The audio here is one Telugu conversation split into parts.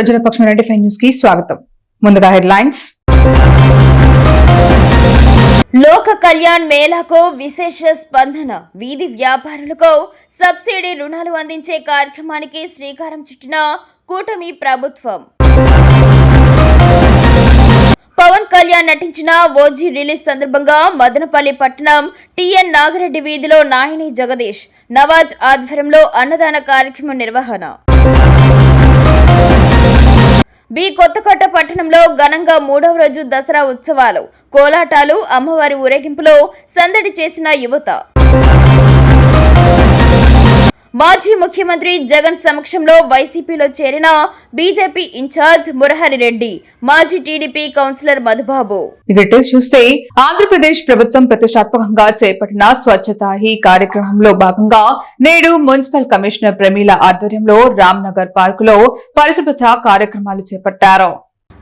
ప్రజల పక్షం ఫైవ్ న్యూస్కి స్వాగతం. ముందుగా హెడ్లైన్స్. లోక కళ్యాణ్ మేళాకు విశేష స్పందన. వీధి వ్యాపారులకు సబ్సిడీ రుణాలు అందించే కార్యక్రమానికి శ్రీకారం చుట్టిన కూటమి ప్రభుత్వం. పవన్ కళ్యాణ్ నటించిన ఓజీ రిలీజ్ సందర్భంగా మదనపల్లి పట్టణం టిఎన్ నాగరెడ్డి వీధిలో నాయని జగదీష్ నవాజ్ ఆధ్వర్యంలో అన్నదాన కార్యక్రమం నిర్వహణ. బి కొత్తకోట పట్టణంలో ఘనంగా మూడవ రోజు దసరా ఉత్సవాలు. కోలాటాలు అమ్మవారి ఊరేగింపులో సందడి చేసిన యువత. మాజీ ముఖ్యమంత్రి జగన్ సమక్షంలో వైసీపీలో చేరిన బీజేపీ ఇన్ఛార్జ్ మురహరి రెడ్డి మాజీ టీడీపీ కౌన్సిలర్ మధుబాబు. చూస్తే ఆంధ్రప్రదేశ్ ప్రభుత్వం ప్రతిష్టాత్మకంగా చేపట్టిన స్వచ్ఛత హీ కార్యక్రమంలో భాగంగా నేడు మున్సిపల్ కమిషనర్ ప్రమీల ఆధ్వర్యంలో రామ్నగర్ పార్కులో పరిశుభ్రత కార్యక్రమాలు చేపట్టారు.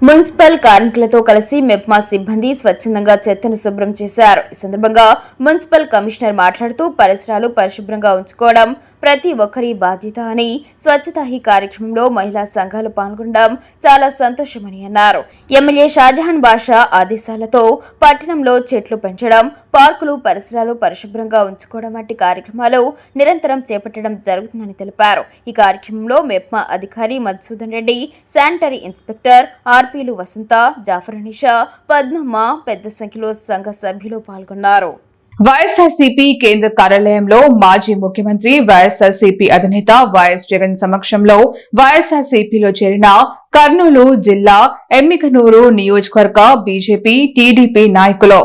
మున్సిపల్ కార్మికులతో కలిసి మెప్మా సిబ్బంది స్వచ్ఛందంగా చెత్తను శుభ్రం చేశారు. ఈ సందర్భంగా మున్సిపల్ కమిషనర్ మాట్లాడుతూ పరిసరాలు పరిశుభ్రంగా ఉంచుకోవడం ప్రతి ఒక్కరి బాధ్యత అని స్వచ్ఛత కార్యక్రమంలో మహిళా సంఘాలు పాల్గొనడం చాలా సంతోషమని అన్నారు. ఎమ్మెల్యే షాజహాన్ బాషా ఆదేశాలతో పట్టణంలో చెట్లు పెంచడం పార్కులు పరిసరాలు పరిశుభ్రంగా ఉంచుకోవడం వంటి కార్యక్రమాలు నిరంతరం చేపట్టడం జరుగుతుందని తెలిపారు. ఈ కార్యక్రమంలో మెప్మా అధికారి మధుసూదన్ రెడ్డి శానిటరీ ఇన్స్పెక్టర్ ఆర్పీలు వసంత జాఫర్ నిషా పద్మమ్మ పెద్ద సంఖ్యలో సంఘ సభ్యులు పాల్గొన్నారు. వైఎస్ఆర్సీపీ కేంద్ర కార్యాలయంలో మాజీ ముఖ్యమంత్రి వైఎస్ఆర్సీపీ అధినేత వైఎస్ జగన్ సమక్షంలో వైఎస్ఆర్సీపీలో చేరిన కర్నూలు జిల్లా ఎమ్మికనూరు నియోజకవర్గ బీజేపీ టీడీపీ నాయకులు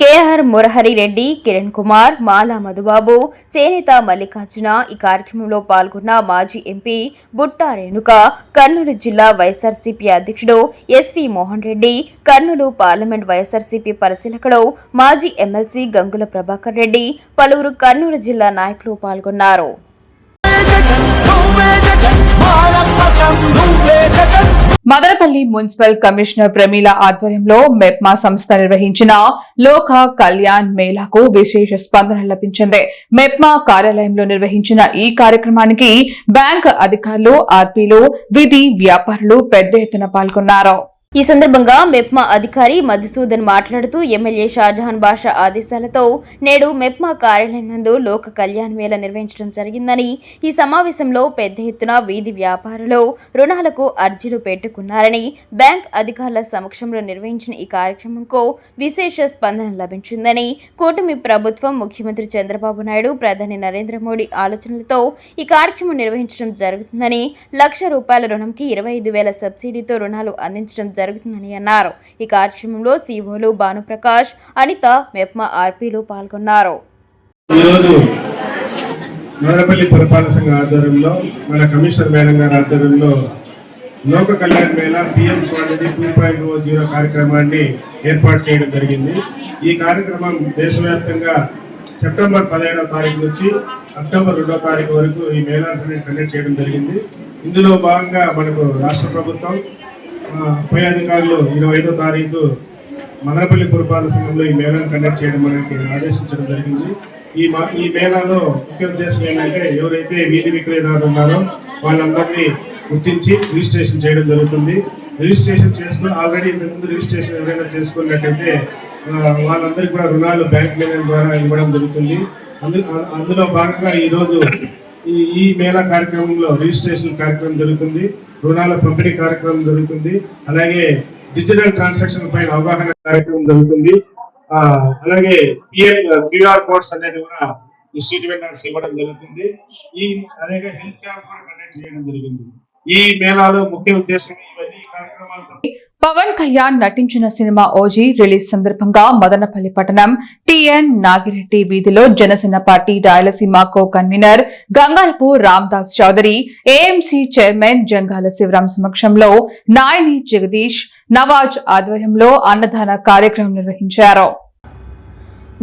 కేఆర్ మురహరి రెడ్డి కిరణ్ కుమార్ మాలా మధుబాబు చేనేత మల్లికార్జున ఈ కార్యక్రమంలో పాల్గొన్న మాజీ ఎంపీ బుట్టా రేణుక కర్నూలు జిల్లా వైఎస్ఆర్సీపీ అధ్యక్షుడు SV Mohan Reddy Kurnool parliament YSRCP పరిశీలకుడు మాజీ ఎమ్మెల్సీ గంగుల ప్రభాకర్ రెడ్డి పలువురు కర్నూలు జిల్లా నాయకులు పాల్గొన్నారు. మదనపల్లి మున్సిపల్ కమిషనర్ ప్రమీల ఆధ్వర్యంలో మెప్మా సంస్థ నిర్వహించిన లోక కళ్యాణ్ మేళాకు విశేష స్పందన లభించింది. మెప్మా కార్యాలయంలో నిర్వహించిన ఈ కార్యక్రమానికి బ్యాంక్ అధికారులు ఆర్పీలు విధి వ్యాపారులు పెద్ద ఎత్తున పాల్గొన్నారు. ఈ సందర్భంగా మెప్మా అధికారి మధుసూదన్ మాట్లాడుతూ ఎమ్మెల్యే షాజహాన్ బాషా ఆదేశాలతో నేడు మెప్మా కార్యాలయం నందు లోక కళ్యాణ్ మేళ నిర్వహించడం జరిగిందని ఈ సమావేశంలో పెద్ద ఎత్తున వీధి వ్యాపారులు రుణాలకు అర్జీలు పెట్టుకున్నారని బ్యాంక్ అధికారుల సమక్షంలో నిర్వహించిన ఈ కార్యక్రమంకు విశేష స్పందన లభించిందని కూటమి ప్రభుత్వం ముఖ్యమంత్రి చంద్రబాబు నాయుడు ప్రధాని నరేంద్ర మోడీ ఆలోచనలతో ఈ కార్యక్రమం నిర్వహించడం జరుగుతుందని లక్ష రూపాయల రుణంకి ఇరవై ఐదు వేల సబ్సిడీతో రుణాలు అందించడం జరుగుతుందని అన్నారు. ఈ కార్యక్రమంలో సీఓలు భానుప్రకాష్ అనిత మెప్మా ఆర్పీలు పాల్గొన్నారు. ఈరోజు మదనపల్లి పురపాలక సంఘ ఆధ్వర్యంలో మన కమిషనర్ మేడం గారి ఆధ్వర్యంలో Lok Kalyan Mela PM SVANidhi two point O zero కార్యక్రమాన్ని ఏర్పాటు చేయడం జరిగింది. ఈ కార్యక్రమం దేశవ్యాప్తంగా సెప్టెంబర్ పదిహేడవ తారీఖు నుంచి అక్టోబర్ రెండవ తారీఖు వరకు ఈ మేళాన్ని కండక్ట్ చేయడం జరిగింది. ఇందులో భాగంగా మనకు రాష్ట్ర ప్రభుత్వం పై అధికారులు ఇరవై ఐదో తారీఖు మదనపల్లి పురపాలక సంఘంలో ఈ మేళాను కండక్ట్ చేయడం మనకి ఆదేశించడం జరిగింది. ఈ ఈ మేళాలో ముఖ్య ఉద్దేశం ఏంటంటే ఎవరైతే వీధి విక్రయదారులు ఉన్నారో వాళ్ళందరినీ గుర్తించి రిజిస్ట్రేషన్ చేయడం జరుగుతుంది. రిజిస్ట్రేషన్ చేసుకుని ఆల్రెడీ ఇంతకుముందు రిజిస్ట్రేషన్ ఎవరైనా చేసుకున్నట్టయితే వాళ్ళందరికీ కూడా రుణాలు బ్యాంక్ మేనేజ్ ద్వారా ఇవ్వడం జరుగుతుంది. అందు అందులో భాగంగా ఈరోజు ఈ ఈ మేళా కార్యక్రమంలో రిజిస్ట్రేషన్ కార్యక్రమం జరుగుతుంది. రుణాల పంపిణీ కార్యక్రమం జరుగుతుంది. అలాగే డిజిటల్ ట్రాన్సాక్షన్ పైన అవగాహన కార్యక్రమం జరుగుతుంది. అలాగే పిఎం క్యూఆర్ కోడ్స్ అనేది కూడా ఇన్స్టిట్యూట్ స్ట్రీట్ ఇవ్వడం జరుగుతుంది. ఈ అలాగే హెల్త్ క్యాంప్ కూడా కండక్ట్ చేయడం జరిగింది. ఈ మేళాలో ముఖ్య ఉద్దేశం ఇవన్నీ కార్యక్రమాలతో పవన్ కళ్యాణ్ నటించిన సినిమా ఓజీ రిలీజ్ సందర్భంగా మదనపల్లి పట్టణం టిఎన్ నాగిరెడ్డి వీధిలో Janasena party Rayalaseema co convener Gangalapu Ramdas Chowdary AMC chairman Jangala Sivaram సమక్షంలో నాయని జగదీష్ నవాజ్ ఆధ్వర్యంలో అన్నదాన కార్యక్రమం నిర్వహించారు.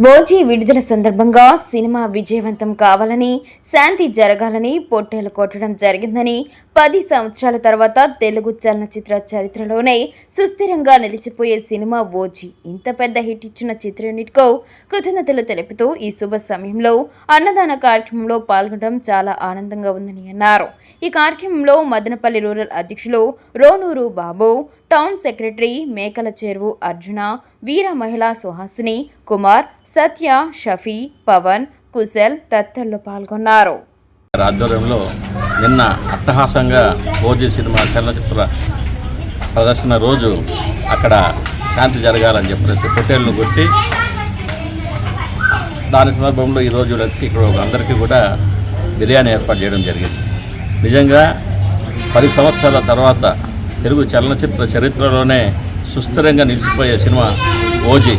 ఓజీ విడుదల సందర్భంగా సినిమా విజయవంతం కావాలని శాంతి జరగాలని పొట్టేలు కొట్టడం జరిగిందని పది సంవత్సరాల తర్వాత తెలుగు చలనచిత్ర చరిత్రలోనే సుస్థిరంగా నిలిచిపోయే సినిమా ఓజీ. ఇంత పెద్ద హిట్ ఇచ్చిన చిత్ర యూనిట్కు కృతజ్ఞతలు తెలుపుతూ ఈ శుభ సమయంలో అన్నదాన కార్యక్రమంలో పాల్గొనడం చాలా ఆనందంగా ఉందని అన్నారు. ఈ కార్యక్రమంలో మదనపల్లి రూరల్ అధ్యక్షులు రోనూరు బాబు టౌన్ సెక్రటరీ మేకల చెరువు అర్జున వీర మహిళా సుహాసిని కుమార్ సత్య షఫీ పవన్ కుశల్ తదితరులు పాల్గొన్నారు. ఆధ్వర్యంలో నిన్న అట్టహాసంగా ఓజీ సినిమా చలనచిత్ర ప్రదర్శన రోజు అక్కడ శాంతి జరగాలని చెప్పేసి పొట్టేళ్ళను కొట్టి దాని సందర్భంలో ఈరోజు ఇక్కడ అందరికీ కూడా బిర్యానీ ఏర్పాటు చేయడం జరిగింది. నిజంగా పది సంవత్సరాల తర్వాత తెలుగు చలనచిత్ర చరిత్రలోనే సుస్థిరంగా నిలిచిపోయే సినిమా ఓజీ.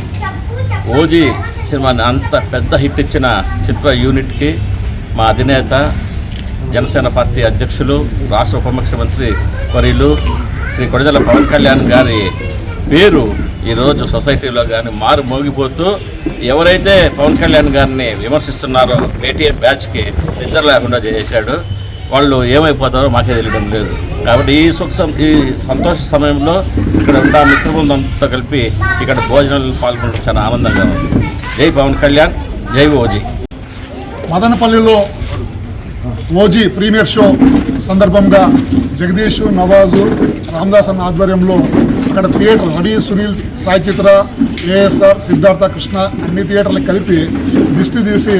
ఓజీ సినిమాని అంత పెద్ద హిట్ ఇచ్చిన చిత్ర యూనిట్కి మా అధినేత జనసేన పార్టీ అధ్యక్షులు రాష్ట్ర ఉప ముఖ్యమంత్రి వర్యులు శ్రీ కొడదల పవన్ కళ్యాణ్ గారి పేరు ఈరోజు సొసైటీలో కానీ మారు మోగిపోతూ ఎవరైతే పవన్ కళ్యాణ్ గారిని విమర్శిస్తున్నారో ఏటీఎం బ్యాచ్కి నిద్ర లేకుండా చేశాడు వాళ్ళు ఏమైపోతారో మాకే తెలియడం లేదు. కాబట్టి ఈ సుఖ ఈ సంతోష సమయంలో ఇక్కడ ఉన్న మిత్రబృందంతో కలిపి ఇక్కడ భోజనాలు పాల్గొనడం చాలా ఆనందంగా ఉంది. జై పవన్ కళ్యాణ్ జై ఓజీ. మదనపల్లిలో ఓజీ ప్రీమియర్ షో సందర్భంగా జగదీష్ నవాజు రామదాస్ అన్న ఆధ్వర్యంలో అక్కడ థియేటర్ రవి సునీల్ సాయి చిత్ర ఏఎస్ఆర్ సిద్ధార్థ కృష్ణ అన్ని థియేటర్లు కలిపి దిష్టి తీసి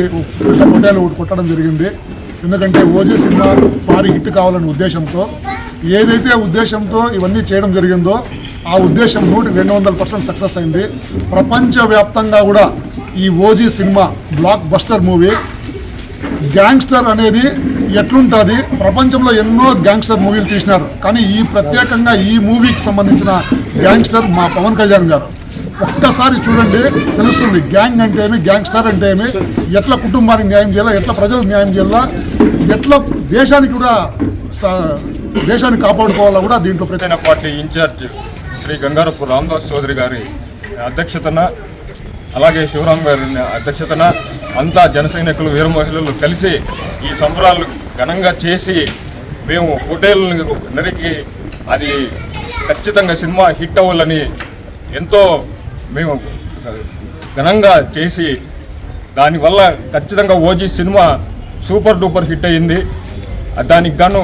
పెద్ద కొట్టడం జరిగింది. ఎందుకంటే ఓజీ సినిమా భారీ హిట్ కావాలనే ఉద్దేశంతో ఏదైతే ఉద్దేశంతో ఇవన్నీ చేయడం జరిగిందో ఆ ఉద్దేశం నూటి రెండు వందల పర్సెంట్ సక్సెస్ అయింది. ప్రపంచవ్యాప్తంగా కూడా ఈ OG cinema blockbuster movie gangster అనేది ఎట్లుంటుంది? ప్రపంచంలో ఎన్నో గ్యాంగ్స్టర్ మూవీలు తీసినారు. కానీ ఈ ప్రత్యేకంగా ఈ మూవీకి సంబంధించిన గ్యాంగ్స్టర్ మా పవన్ కళ్యాణ్ గారు. ఒక్కసారి చూడండి తెలుస్తుంది గ్యాంగ్ అంటే ఏమి గ్యాంగ్స్టర్ అంటే ఏమి ఎట్లా కుటుంబానికి న్యాయం చేయాలా ఎట్లా ప్రజలకు న్యాయం చేయాలా ఎట్లా దేశానికి కూడా దేశాన్ని కాపాడుకోవాలా కూడా దీంట్లో ప్రతి party in charge Shri Gangarapu Ramadas Chowdary గారి అధ్యక్షతన అలాగే శివరాం గారి అధ్యక్షతన అంతా జన సైనికులు వీర మహిళలు కలిసి ఈ సంబరాలు ఘనంగా చేసి మేము హోటల్ని నరికి అది ఖచ్చితంగా సినిమా హిట్ అవ్వాలని ఎంతో మేము ఘనంగా చేసి దానివల్ల ఖచ్చితంగా OG cinema super duper hit అయింది దానికి గాను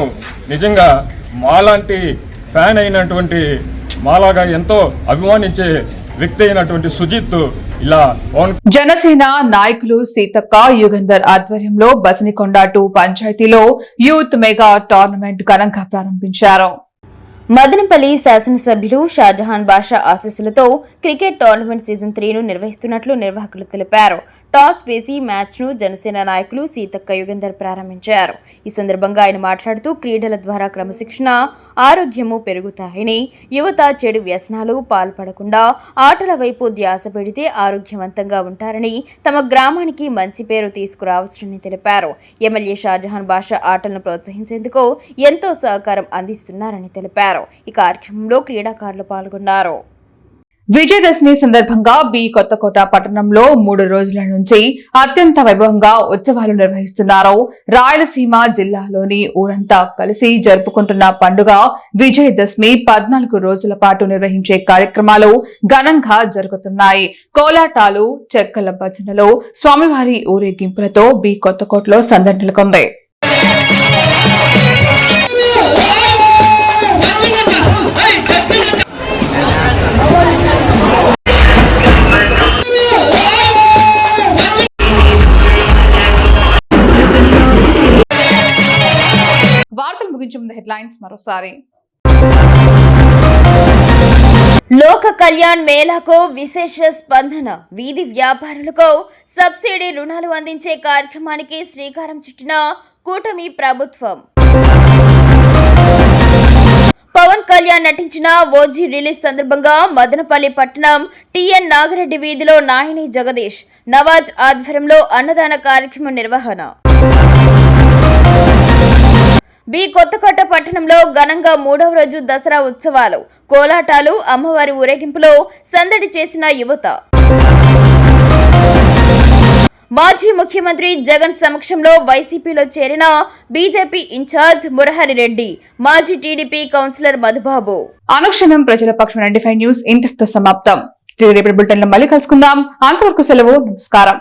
నిజంగా మాలాంటి ఫ్యాన్ అయినటువంటి మాలాగా ఎంతో అభిమానించే వ్యక్తి అయినటువంటి సుజిత్ జనసేన నాయకులు సీతక్క యుగంధర్ ఆధ్వర్యంలో బసనికొండ టూ పంచాయతీలో యూత్ మెగా టోర్నమెంట్ ఘనంగా ప్రారంభించారు. మదనపల్లి శాసనసభ్యులు షాజహాన్ బాషా ఆశీస్సులతో క్రికెట్ టోర్నమెంట్ సీజన్ త్రీను నిర్వహిస్తున్నట్లు నిర్వాహకులు తెలిపారు. టాస్ వేసి మ్యాచ్ను జనసేన నాయకులు సీతక్క యుగేందర్ ప్రారంభించారు. ఈ సందర్భంగా ఆయన మాట్లాడుతూ క్రీడల ద్వారా క్రమశిక్షణ ఆరోగ్యము పెరుగుతాయని యువత చెడు వ్యసనాలు పాల్పడకుండా ఆటల వైపు ధ్యాస పెడితే ఆరోగ్యవంతంగా ఉంటారని తమ గ్రామానికి మంచి పేరు తీసుకురావచ్చునని తెలిపారు. ఎమ్మెల్యే షాజహాన్ బాషా ఆటలను ప్రోత్సహించేందుకు ఎంతో సహకారం అందిస్తున్నారని తెలిపారు. ఈ కార్యక్రమంలో క్రీడాకారులు పాల్గొన్నారు. విజయదశమి సందర్భంగా బి కొత్తకోట పట్టణంలో మూడు రోజుల నుంచి అత్యంత వైభవంగా ఉత్సవాలు నిర్వహిస్తున్నారు. రాయలసీమ జిల్లాలోని ఊరంతా కలిసి జరుపుకుంటున్న పండుగ విజయదశమి పద్నాలుగు రోజుల పాటు నిర్వహించే కార్యక్రమాలు ఘనంగా జరుగుతున్నాయి. కోలాటాలు చెక్కల భజనలు స్వామివారి ఊరేగింపులతో బి కొత్తకోటలో సందడి నెలకొంది. చూపించే ముందు హెడ్లైన్స్ మరోసారి. లోక కళ్యాణ్ మేళాకు విశేష స్పందన. వీధి వ్యాపారులకు సబ్సిడీ రుణాలు అందించే కార్యక్రమానికి శ్రీకారం చుట్టిన కూటమి ప్రభుత్వం. పవన్ కళ్యాణ్ నటించిన ఓజీ రిలీజ్ సందర్భంగా మదనపల్లి పట్టణం టిఎన్ నాగిరెడ్డి వీధిలో నాయని జగదీష్ నవాజ్ ఆధ్వర్యంలో అన్నదాన కార్యక్రమం నిర్వహణ. బి కొత్తకోట పట్టణంలో ఘనంగా మూడవ రోజు దసరా ఉత్సవాలు. కోలాటాలు అమ్మవారి ఊరేగింపులో సందడి చేసిన యువత. మాజీ ముఖ్యమంత్రి జగన్ సమక్షంలో వైసీపీలో చేరిన బీజేపీ ఇన్ఛార్జ్ మురహరి రెడ్డి మాజీ టీడీపీ కౌన్సిలర్ మధుబాబు. అనుక్షణం ప్రజల పక్షం నైన్టీ న్యూస్ ఇంతటితో సమాప్తం. తిరిగి రేపటి మళ్ళీ కలుసుకుందాం. అంతవరకు సెలవు నమస్కారం.